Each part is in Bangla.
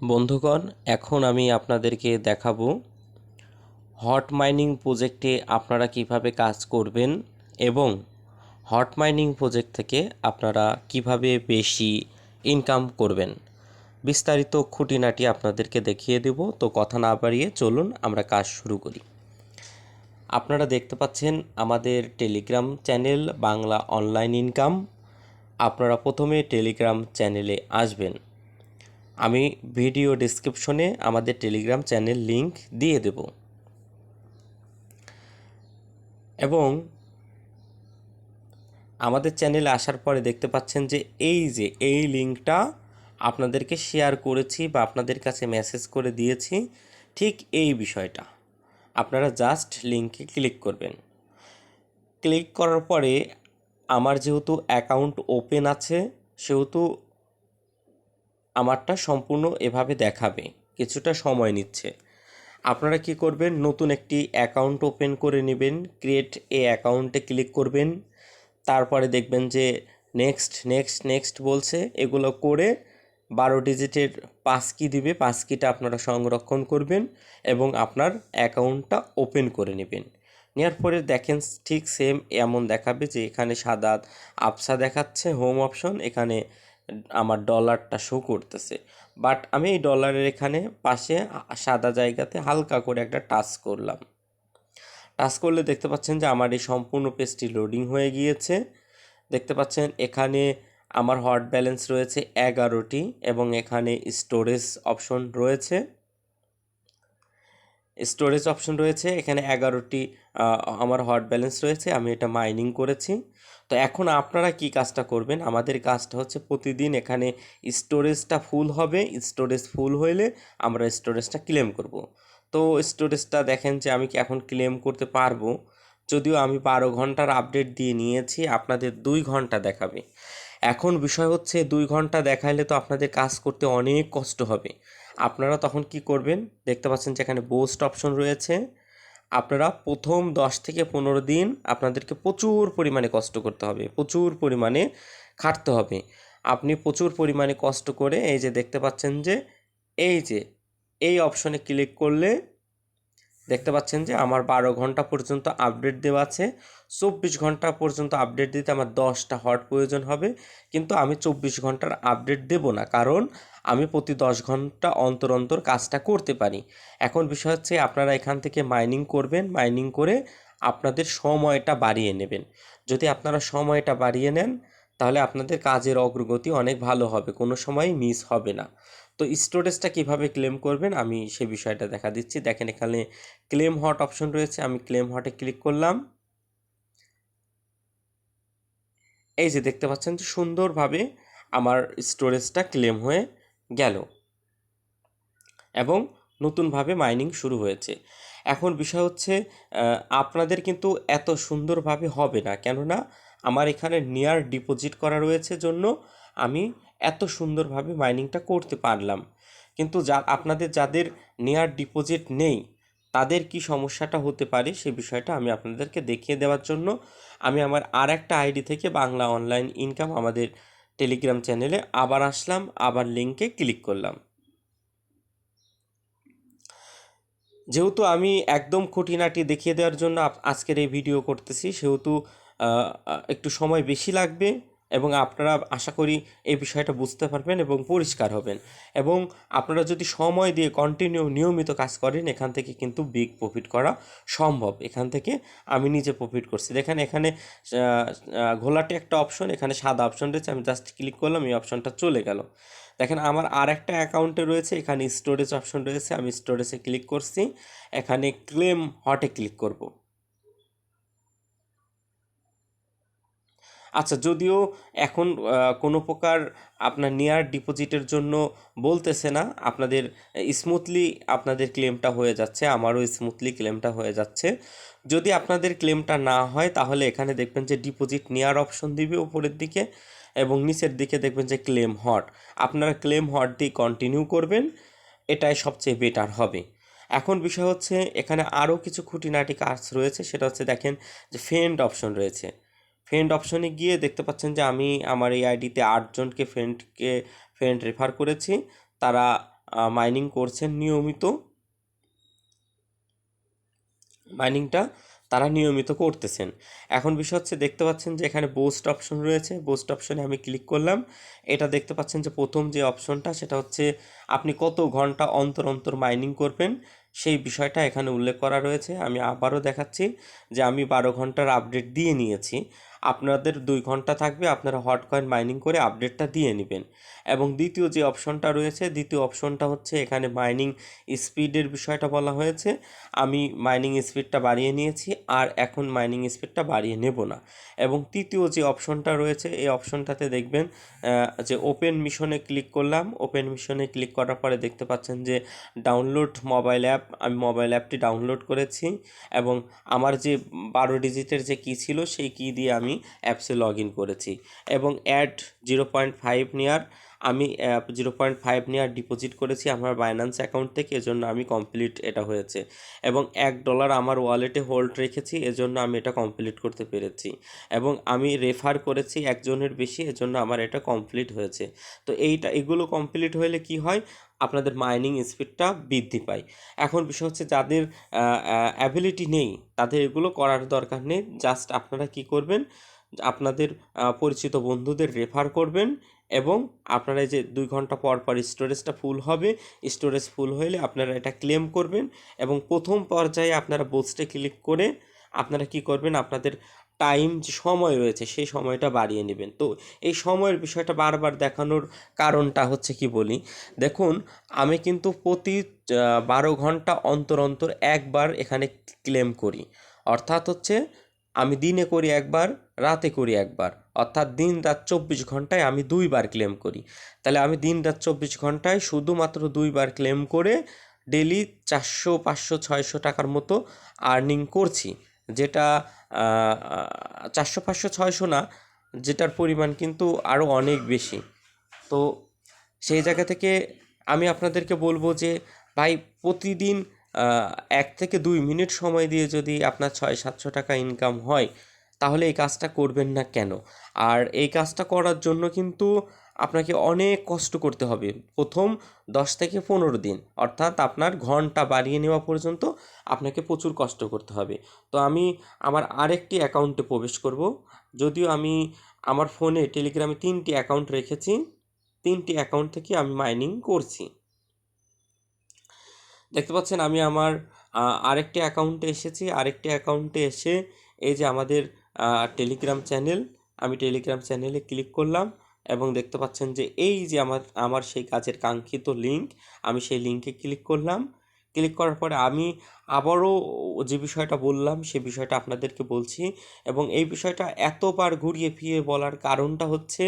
বন্ধুগণ, এখন আমি আপনাদেরকে দেখাবো হট মাইনিং প্রজেক্টে আপনারা কীভাবে কাজ করবেন এবং হট মাইনিং প্রজেক্ট থেকে আপনারা কীভাবে বেশি ইনকাম করবেন। বিস্তারিত খুঁটিনাটি আপনাদেরকে দেখিয়ে দেব, তো কথা না বাড়িয়ে চলুন আমরা কাজ শুরু করি। আপনারা দেখতে পাচ্ছেন আমাদের Telegram channel Bangla online income. আপনারা প্রথমে টেলিগ্রাম চ্যানেলে আসবেন। আমি ভিডিও ডিসক্রিপশনে আমাদের টেলিগ্রাম চ্যানেল লিংক দিয়ে দেব। এবং আমাদের চ্যানেলে আসার পরে দেখতে পাচ্ছেন যে এই যে এই লিঙ্কটা আপনাদেরকে শেয়ার করেছি বা আপনাদের কাছে মেসেজ করে দিয়েছি, ঠিক এই বিষয়টা। আপনারা জাস্ট লিঙ্কে ক্লিক করবেন। ক্লিক করার পরে আমার যেহেতু অ্যাকাউন্ট ওপেন আছে, সেহেতু আমারটা সম্পূর্ণ এভাবে দেখাবে, কিছুটা সময় নিচ্ছে। আপনারা কি করবেন? নতুন একটি অ্যাকাউন্ট ওপেন করে নেবেন, ক্রিয়েট এ অ্যাকাউন্টে ক্লিক করবেন, তারপরে দেখবেন যে নেক্সট নেক্সট নেক্সট বলছে, এগুলো করে বারো ডিজিটের পাস কি দিবে, পাস কিটা আপনারা সংরক্ষণ করবেন এবং আপনার অ্যাকাউন্টটা ওপেন করে নেবেন। নেওয়ার পরে দেখেন ঠিক সেম এমন দেখাবে যে এখানে সাদা আপসা দেখাচ্ছে, হোম অপশন, এখানে আমার ডলারটা শো করতেছে। বাট আমি এই ডলারের এখানে পাশে সাদা জায়গাতে হালকা করে একটা টাচ করলাম। টাচ করলে দেখতে পাচ্ছেন যে আমার এই সম্পূর্ণ পেজটি লোডিং হয়ে গিয়েছে। দেখতে পাচ্ছেন এখানে আমার হট ব্যালেন্স রয়েছে এগারোটি এবং এখানে স্টোরেজ অপশন রয়েছে। স্টোরেজ অপশন রয়েছে, এখানে এগারোটি আমার হট ব্যালেন্স রয়েছে, আমি এটা মাইনিং করেছি। তো এখন আপনারা কি কাজটা করবেন? আমাদের কাজটা হচ্ছে প্রতিদিন এখানে স্টোরেজটা ফুল হবে স্টোরেজ ফুল হইলে আমরা স্টোরেজটা ক্লেম করব। তো স্টোরেজটা দেখেন যে আমি কি এখন ক্লেম করতে পারব? যদিও আমি বারো ঘণ্টার আপডেট দিয়ে নিয়েছি, আপনাদের দুই ঘণ্টা দেখাবে। এখন বিষয় হচ্ছে দুই ঘণ্টা দেখাইলে তো আপনাদের কাজ করতে অনেক কষ্ট হবে। আপনারা তখন কি করবেন? দেখতে পাচ্ছেন যে এখানে বোস্ট অপশন রয়েছে। আপনারা প্রথম দশ থেকে পনেরো দিন আপনাদেরকে প্রচুর পরিমাণে কষ্ট করতে হবে, প্রচুর পরিমাণে খাটতে হবে। আপনি প্রচুর পরিমাণে কষ্ট করে এই যে দেখতে পাচ্ছেন যে এই যে, এই অপশনে ক্লিক করলে দেখতে পাচ্ছেন যে আমার বারো ঘণ্টা পর্যন্ত আপডেট দেওয়া আছে। চব্বিশ ঘণ্টা পর্যন্ত আপডেট দিতে আমার দশটা হট প্রয়োজন হবে। কিন্তু আমি চব্বিশ ঘণ্টার আপডেট দেব না। কারণ আমি প্রতি দশ ঘণ্টা অন্তর অন্তর কাজটা করতে পারি। এখন বিষয় হচ্ছে আপনারা এখান থেকে মাইনিং করবেন। মাইনিং করে আপনাদের সময়টা বাড়িয়ে নেবেন। যদি আপনারা সময়টা বাড়িয়ে নেন, তাহলে আপনাদের কাজের অগ্রগতি অনেক ভালো হবে। কোনো সময় মিস হবে না। তো স্টোরেজটা কীভাবে ক্লেম করবেন? আমি সে বিষয়টা দেখা দিচ্ছি। দেখেন, এখানে ক্লেম হট অপশন রয়েছে। আমি ক্লেম হটে ক্লিক করলাম। এই যে দেখতে পাচ্ছেন যে সুন্দরভাবে আমার স্টোরেজটা ক্লেম হয়ে গেল এবং নতুনভাবে মাইনিং শুরু হয়েছে। এখন বিষয় হচ্ছে আপনাদের কিন্তু এত সুন্দরভাবে হবে না। কেননা, আমার এখানে নিয়ার ডিপোজিট করা রয়েছে জন্য আমি এত সুন্দরভাবে মাইনিংটা করতে পারলাম। কিন্তু যা, আপনাদের যাদের নেয়ার ডিপোজিট নেই, তাদের কি সমস্যাটা হতে পারে সে বিষয়টা আমি আপনাদেরকে দেখিয়ে দেওয়ার জন্য আমি আমার আর একটা আইডি থেকে বাংলা অনলাইন ইনকাম আমাদের টেলিগ্রাম চ্যানেলে আবার আসলাম, আবার লিঙ্কে ক্লিক করলাম। যেহেতু আমি একদম খুঁটিনাটি দেখিয়ে দেওয়ার জন্য আজকের এই ভিডিও করতেছি, সেহেতু একটু সময় বেশি লাগবে এবং আপনারা আশা করি এই বিষয়টা বুঝতে পারবেন এবং পরিষ্কার হবেন। এবং আপনারা যদি সময় দিয়ে কন্টিনিউ নিয়মিত কাজ করেন, এখান থেকে কিন্তু বিগ প্রফিট করা সম্ভব। এখান থেকে আমি নিজে প্রফিট করছি। দেখেন এখানে ঘোলাটে একটা অপশন এখানে সাদা অপশন রয়েছে। আমি জাস্ট ক্লিক করলাম, এই অপশনটা চলে গেল। দেখেন আমার আর একটা অ্যাকাউন্টে রয়েছে, এখানে স্টোরেজ অপশন রয়েছে। আমি স্টোরেজে ক্লিক করছি। এখানে ক্লেম হটে ক্লিক করব। আচ্ছা যদিও এখন কোনো প্রকার আপনার নেয়ার ডিপোজিটের জন্য বলতেছে না, আপনাদের স্মুথলি আপনাদের ক্লেমটা হয়ে যাচ্ছে, আমারও স্মুথলি ক্লেমটা হয়ে যাচ্ছে। যদি আপনাদের ক্লেমটা না হয়, তাহলে এখানে দেখবেন যে ডিপোজিট নেয়ার অপশন দিবে উপরের দিকে এবং নিচের দিকে দেখবেন যে ক্লেম হট আপনারা ক্লেম হট দিয়ে কন্টিনিউ করবেন, এটাই সবচেয়ে বেটার হবে। এখন বিষয় হচ্ছে, এখানে আরও কিছু খুঁটিনাটি কাজ রয়েছে, সেটা হচ্ছে দেখেন যে ফ্রেন্ড অপশন রয়েছে। ফ্রেন্ড অপশনে গিয়ে দেখতে পাচ্ছেন যে আমি আমার এই আইডিতে আটজনকে ফ্রেন্ডকে ফ্রেন্ড রেফার করেছি। তারা মাইনিং করছেন নিয়মিত। মাইনিংটা তারা নিয়মিত করতেছেন। এখন বিষয় হচ্ছে দেখতে পাচ্ছেন যে এখানে বোস্ট অপশন রয়েছে। বোস্ট অপশনে আমি ক্লিক করলাম। এটা দেখতে পাচ্ছেন যে প্রথম যে অপশনটা সেটা হচ্ছে আপনি কত ঘণ্টা অন্তর অন্তর মাইনিং করবেন, সেই বিষয়টা এখানে উল্লেখ করা রয়েছে। আমি আবারও দেখাচ্ছি যে আমি বারো ঘণ্টার আপডেট দিয়ে নিয়েছি। আপনাদের দুই ঘণ্টা থাকবে আপনারা হট কয়েন মাইনিং করে আপডেটটা দিয়ে নেবেন। এবং দ্বিতীয় যে অপশনটা রয়েছে, দ্বিতীয় অপশনটা হচ্ছে এখানে মাইনিং স্পিডের বিষয়টা বলা হয়েছে। আমি মাইনিং স্পিডটা বাড়িয়ে নিয়েছি, আর এখন মাইনিং স্পিডটা বাড়িয়ে নেব না। এবং তৃতীয় যে অপশনটা রয়েছে, এই অপশনটাতে দেখবেন যে ওপেন মিশনে ক্লিক করলাম। ওপেন মিশনে ক্লিক করার পরে দেখতে পাচ্ছেন যে ডাউনলোড মোবাইল অ্যাপ, আমি মোবাইল অ্যাপটি ডাউনলোড করেছি। এবং আমার যে বারো ডিজিটের যে কী ছিল, সেই কী দিয়ে আমি অ্যাপসে লগ ইন করেছি। এবং add zero point five near আমি zero point five near deposit করেছি আমার বাইন্যান্স অ্যাকাউন্ট থেকে, এজন্য আমি কমপ্লিট এটা হয়েছে। এবং এক ডলার আমার ওয়ালেটে হোল্ড রেখেছি, এজন্য আমি এটা কমপ্লিট করতে পেরেছি। এবং আমি রেফার করেছি একজনের বেশি, এজন্য আমার এটা কমপ্লিট হয়েছে। তো এইটা, এগুলো কমপ্লিট হলে কি হয়? আপনাদের মাইনিং স্পিডটা বৃদ্ধি পায়। এখন বিষয় হচ্ছে যাদের অ্যাবিলিটি নেই, তাদের এগুলো করার দরকার নেই। জাস্ট আপনারা কি করবেন? আপনাদের পরিচিত বন্ধুদের রেফার করবেন এবং আপনারা যে দুই ঘণ্টা পর পর স্টোরেজটা ফুল হবে, স্টোরেজ ফুল হলে আপনারা এটা ক্লেম করবেন এবং প্রথম পর্যায়ে আপনারা বোস্টে ক্লিক করে আপনারা কি করবেন, আপনাদের টাইম যে সময় রয়েছে সেই সময়টা বাড়িয়ে নেবেন। তো এই সময়ের বিষয়টা বারবার দেখানোর কারণটা হচ্ছে কি বলি? দেখুন, আমি কিন্তু প্রতি বারো ঘণ্টা অন্তর অন্তর একবার এখানে ক্লেম করি। অর্থাৎ হচ্ছে আমি দিনে করি একবার, রাতে করি একবার। অর্থাৎ দিন রাত চব্বিশ ঘন্টায় আমি দুইবার ক্লেম করি। তাহলে আমি দিন রাত চব্বিশ ঘন্টায় শুধুমাত্র দুইবার ক্লেম করে ডেলি চারশো, পাঁচশো, ছয়শো টাকার মতো আর্নিং করছি। যেটা চারশো, পাঁচশো, ছয়শো না, যেটার পরিমাণ কিন্তু আরও অনেক বেশি। তো সেই জায়গা থেকে আমি আপনাদেরকে বলব যে, ভাই, প্রতিদিন এক থেকে দুই মিনিট সময় দিয়ে যদি আপনার ছয়, সাতশো টাকা ইনকাম হয়, তাহলে এই কাজটা করবেন না কেন? আর এই কাজটা করার জন্য কিন্তু আপনাকে অনেক কষ্ট করতে হবে। প্রথম দশ থেকে পনেরো দিন, অর্থাৎ আপনার ঘণ্টা বাড়িয়ে নেওয়া পর্যন্ত আপনাকে প্রচুর কষ্ট করতে হবে। তো আমি আমার আরেকটি অ্যাকাউন্টে প্রবেশ করব। যদিও আমি আমার ফোনে টেলিগ্রামে তিনটি অ্যাকাউন্ট রেখেছি, তিনটি অ্যাকাউন্ট থেকে আমি মাইনিং করছি। দেখতে পাচ্ছেন আমি আমার আরেকটি অ্যাকাউন্টে এসেছি। আরেকটি অ্যাকাউন্টে এসে এই যে আমাদের টেলিগ্রাম চ্যানেল আমি টেলিগ্রাম চ্যানেলে ক্লিক করলাম এবং দেখতে পাচ্ছেন যে এই যে আমার আমার সেই কাজের কাঙ্ক্ষিত লিঙ্ক আমি সেই লিঙ্কে ক্লিক করলাম। ক্লিক করার পরে আমি আবারও যে বিষয়টা বললাম, সে বিষয়টা আপনাদেরকে বলছি এবং এই বিষয়টা এতবার ঘুরিয়ে ফিরিয়ে বলার কারণটা হচ্ছে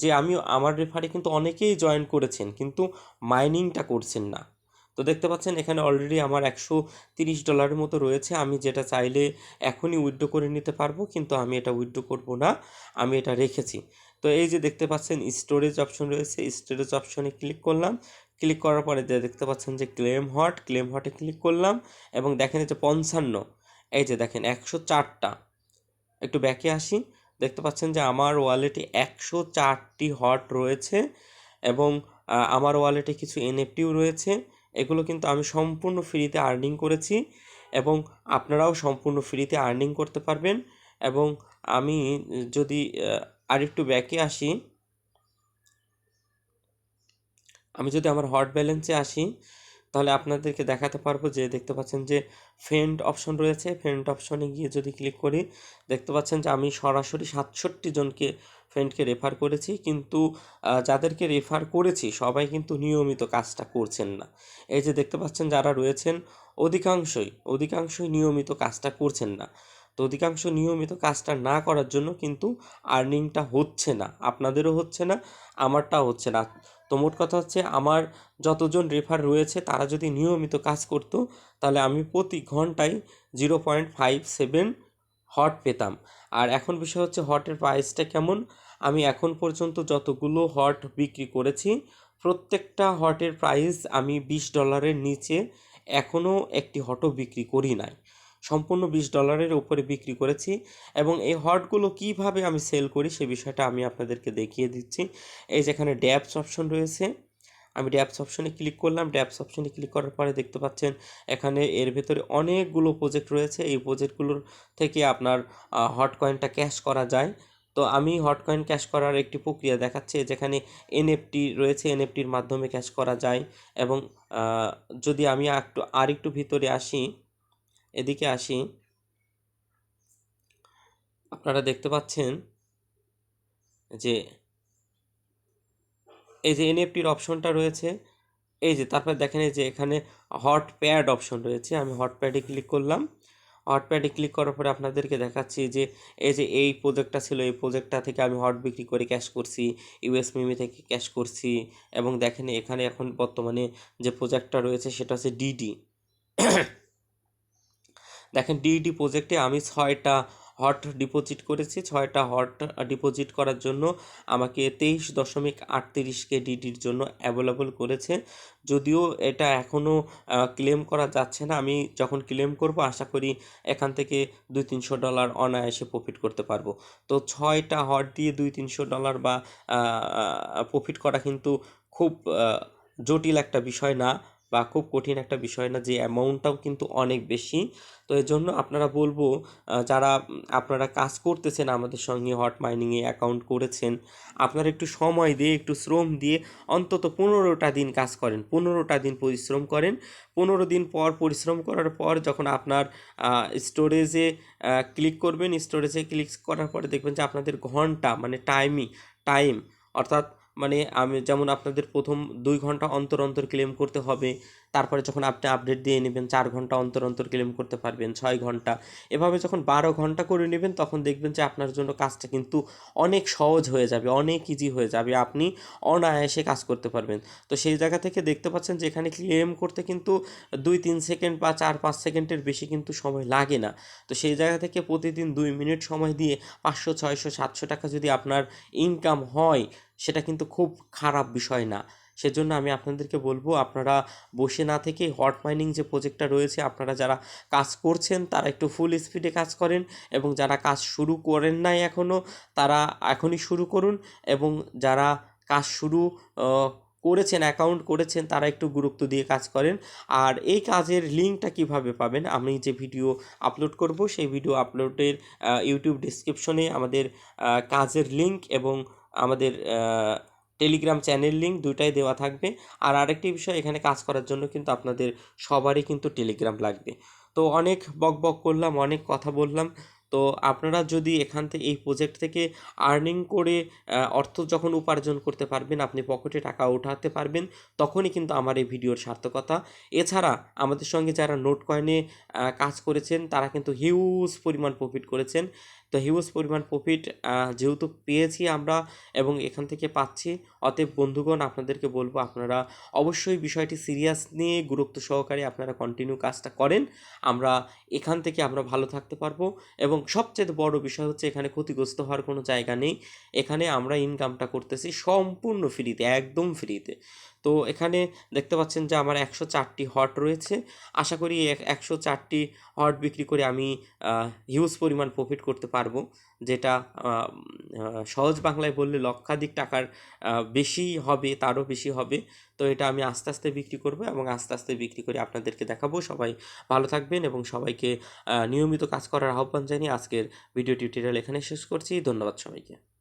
যে আমি আমার রেফারে কিন্তু অনেকেই জয়েন করেছেন, কিন্তু মাইনিংটা করছেন না। তো দেখতে পাচ্ছেন, এখানে অলরেডি আমার একশো তিরিশ ডলারের মতো রয়েছে। আমি যেটা চাইলে এখনই উইথড্র করে নিতে পারব, কিন্তু আমি এটা উইথড্র করব না। আমি এটা রেখেছি। তো এই যে দেখতে পাচ্ছেন স্টোরেজ অপশন রয়েছে। স্টোরেজ অপশনে ক্লিক করলাম। ক্লিক করার পরে যে দেখতে পাচ্ছেন যে ক্লেম হট ক্লেম হটে ক্লিক করলাম এবং দেখেন যে পঞ্চান্ন। এই যে দেখেন, একশো চারটা। একটু ব্যাকে আসি। দেখতে পাচ্ছেন যে আমার ওয়ালেটে একশো চারটি হট রয়েছে এবং আমার ওয়ালেটে কিছু এনএফটিও রয়েছে। এগুলো কিন্তু আমি সম্পূর্ণ ফ্রিতে আর্নিং করেছি এবং আপনারাও সম্পূর্ণ ফ্রিতে আর্নিং করতে পারবেন এবং আমি যদি আরেকটু ব্যাকে আসি, আমি যদি আমার হট ব্যালেন্সে আসি, তাহলে আপনাদেরকে দেখাতে পারব যে দেখতে পাচ্ছেন যে ফ্রেন্ড অপশন রয়েছে। ফ্রেন্ড অপশনে গিয়ে যদি ক্লিক করি, দেখতে পাচ্ছেন যে আমি সরাসরি সাতষট্টি জনকে ফ্রেন্ডকে রেফার করেছি, কিন্তু যাদেরকে রেফার করেছি, সবাই কিন্তু নিয়মিত কাজটা করছেন না। এই যে দেখতে পাচ্ছেন যারা রয়েছেন, অধিকাংশই অধিকাংশই নিয়মিত কাজটা করছেন না। তো অধিকাংশ নিয়মিত কাজটা না করার জন্য কিন্তু আর্নিংটা হচ্ছে না, আপনাদেরও হচ্ছে না, আমারটাও হচ্ছে না। তো মোট কথা হচ্ছে, আমার যতজন রেফার রয়েছে, তারা যদি নিয়মিত কাজ করতো, তাহলে আমি প্রতি ঘন্টায় zero point five seven hot পেতাম। আর এখন বিষয় হচ্ছে হটের প্রাইসটা কেমন? আমি এখন পর্যন্ত যতগুলো হট বিক্রি করেছি, প্রত্যেকটা হটের প্রাইস আমি বিশ ডলারের নিচে এখনও একটি হটও বিক্রি করি নাই। সম্পূর্ণ বিশ ডলারের উপরে বিক্রি করেছি এবং এই হটগুলো কীভাবে আমি সেল করি সে বিষয়টা আমি আপনাদেরকে দেখিয়ে দিচ্ছি। এই যেখানে ড্যাপস অপশন রয়েছে, আমি ড্যাপস অপশনে ক্লিক করলাম ড্যাপস অপশনে ক্লিক করার পরে দেখতে পাচ্ছেন এখানে এর ভেতরে অনেকগুলো প্রজেক্ট রয়েছে। এই প্রজেক্টগুলোর থেকে আপনার হট কয়েনটা ক্যাশ করা যায়। তো আমি হট কয়েন ক্যাশ করার একটি প্রক্রিয়া দেখাচ্ছে, যেখানে এনএফটি রয়েছে এনএফটির মাধ্যমে ক্যাশ করা যায় এবং যদি আমি একটু আর একটু ভিতরে আসি, এদিকে আসি, আপনারা দেখতে পাচ্ছেন যে এই যে এনএফটির অপশনটা রয়েছে, এই যে তারপর দেখেন এই যে এখানে হট প্যাড অপশন রয়েছে, আমি হট প্যাডে ক্লিক করলাম হট প্যাডে ক্লিক করার পরে আপনাদেরকে দেখাচ্ছি যে এই যে এই প্রোজেক্টটা ছিল, এই প্রজেক্টটা থেকে আমি হট বিক্রি করে ক্যাশ করছি ইউএস মিমি থেকে ক্যাশ করছি এবং দেখেন এখানে এখন বর্তমানে যে প্রোজেক্টটা রয়েছে সেটা হচ্ছে ডিডি দেখেন ডিডি প্রোজেক্টে আমি ছয়টা হট ডিপোজিট করেছি, ছয়টা হট ডিপোজিট করার জন্য আমাকে তেইশ দশমিক আটত্রিশকে ডিডির জন্য অ্যাভেলেবল করেছে। যদিও এটা এখনও ক্লেম করা যাচ্ছে না। আমি যখন ক্লেম করব, আশা করি এখান থেকে দুই তিনশো ডলার অনায়াসে প্রফিট করতে পারব। তো ছয়টা হট দিয়ে দুই তিনশো ডলার বা প্রফিট করা কিন্তু খুব জটিল একটা বিষয় না। বা খুব কঠিন একটা বিষয় না যে অ্যামাউন্টটাও কিন্তু অনেক বেশি। তো এর জন্য আপনারা বলব যারা, আপনারা কাজ করতেছেন আমাদের সঙ্গে হট মাইনিংয়ে অ্যাকাউন্ট করেছেন, আপনারা একটু সময় দিয়ে, একটু শ্রম দিয়ে অন্তত পনেরোটা দিন কাজ করেন। পনেরোটা দিন পরিশ্রম করেন। পনেরো দিন পর পরিশ্রম করার পর যখন আপনার স্টোরেজে ক্লিক করবেন স্টোরেজে ক্লিক করার পরে দেখবেন যে আপনাদের ঘণ্টা মানে টাইমিং টাইম অর্থাৎ মানে আমি যেমন আপনাদের প্রথম দুই ঘণ্টা অন্তর অন্তর ক্লেম করতে হবে, তারপরে যখন আপনি আপডেট দিয়ে নেবেন, চার ঘণ্টা অন্তর অন্তর ক্লেম করতে পারবেন, ছয় ঘণ্টা। এভাবে যখন বারো ঘণ্টা করে নেবেন, তখন দেখবেন যে আপনার জন্য কাজটা কিন্তু অনেক সহজ হয়ে যাবে, অনেক ইজি হয়ে যাবে, আপনি অনায়াসে কাজ করতে পারবেন। তো সেই জায়গা থেকে দেখতে পাচ্ছেন যে এখানে ক্লেম করতে কিন্তু দুই, তিন সেকেন্ড বা চার, পাঁচ সেকেন্ডের বেশি কিন্তু সময় লাগে না। তো সেই জায়গা থেকে প্রতিদিন দুই মিনিট সময় দিয়ে পাঁচশো, ছয়শো, সাতশো টাকা যদি আপনার ইনকাম হয় সেটা কিন্তু খুব খারাপ বিষয় না। সেজন্য আমি আপনাদেরকে বলব, আপনারা বসে না থেকে হট মাইনিং যে প্রজেক্টটা রয়েছে, আপনারা যারা কাজ করছেন, তারা একটু ফুল স্পিডে কাজ করেন এবং যারা কাজ শুরু করেন নাই এখনও তারা এখনই শুরু করুন এবং যারা কাজ শুরু করেছেন অ্যাকাউন্ট করেছেন, তারা একটু গুরুত্ব দিয়ে কাজ করেন। আর এই কাজের লিঙ্কটা কীভাবে পাবেন, আমি যে ভিডিও আপলোড করব, সেই ভিডিও আপলোডের ইউটিউব ডিসক্রিপশনে আমাদের কাজের লিঙ্ক এবং আমাদের টেলিগ্রাম চ্যানেল লিঙ্ক দুটাই দেওয়া থাকবে। আর আরেকটি বিষয়, এখানে কাজ করার জন্য কিন্তু আপনাদের সবারই কিন্তু টেলিগ্রাম লাগবে। তো অনেক বক বক করলাম, অনেক কথা বললাম। তো আপনারা যদি এখান থেকে এই প্রজেক্ট থেকে আর্নিং করে অর্থ যখন উপার্জন করতে পারবেন, আপনি পকেটে টাকা উঠাতে পারবেন, তখনই কিন্তু আমার এই ভিডিওর সার্থকতা। এছাড়া আমাদের সঙ্গে যারা নোট কয়েনে কাজ করেছেন, তারা কিন্তু হিউজ পরিমাণ প্রফিট করেছেন। তো হিউজ পরিমাণ প্রফিট যেহেতু পেয়েছি আমরা এবং এখান থেকে পাচ্ছি, অতএব বন্ধুগণ, আপনাদেরকে বলব, আপনারা অবশ্যই বিষয়টি সিরিয়াস নিয়ে গুরুত্ব সহকারে আপনারা কন্টিনিউ কাজটা করেন। আমরা এখান থেকে আমরা ভালো থাকতে পারব এবং সবচেয়ে বড় বিষয় হচ্ছে, এখানে ক্ষতিগ্রস্ত হওয়ার কোনো জায়গা নেই। এখানে আমরা ইনকামটা করতেছি সম্পূর্ণ ফ্রিতে একদম ফ্রিতে তো এখানে দেখতে পাচ্ছেন যে আমার একশো চারটি হট রয়েছে। আশা করি একশো চারটি হট বিক্রি করে আমি হিউজ পরিমাণ প্রফিট করতে পারব, যেটা সহজ বাংলায় বললে লক্ষাধিক টাকার বেশি হবে, তারও বেশি হবে। তো এটা আমি আস্তে আস্তে বিক্রি করব এবং আস্তে আস্তে বিক্রি করে আপনাদেরকে দেখাবো। সবাই ভালো থাকবেন এবং সবাইকে নিয়মিত কাজ করার আহ্বান জানিয়ে আজকের ভিডিও টিউটোরিয়াল এখানে শেষ করছি। ধন্যবাদ সবাইকে।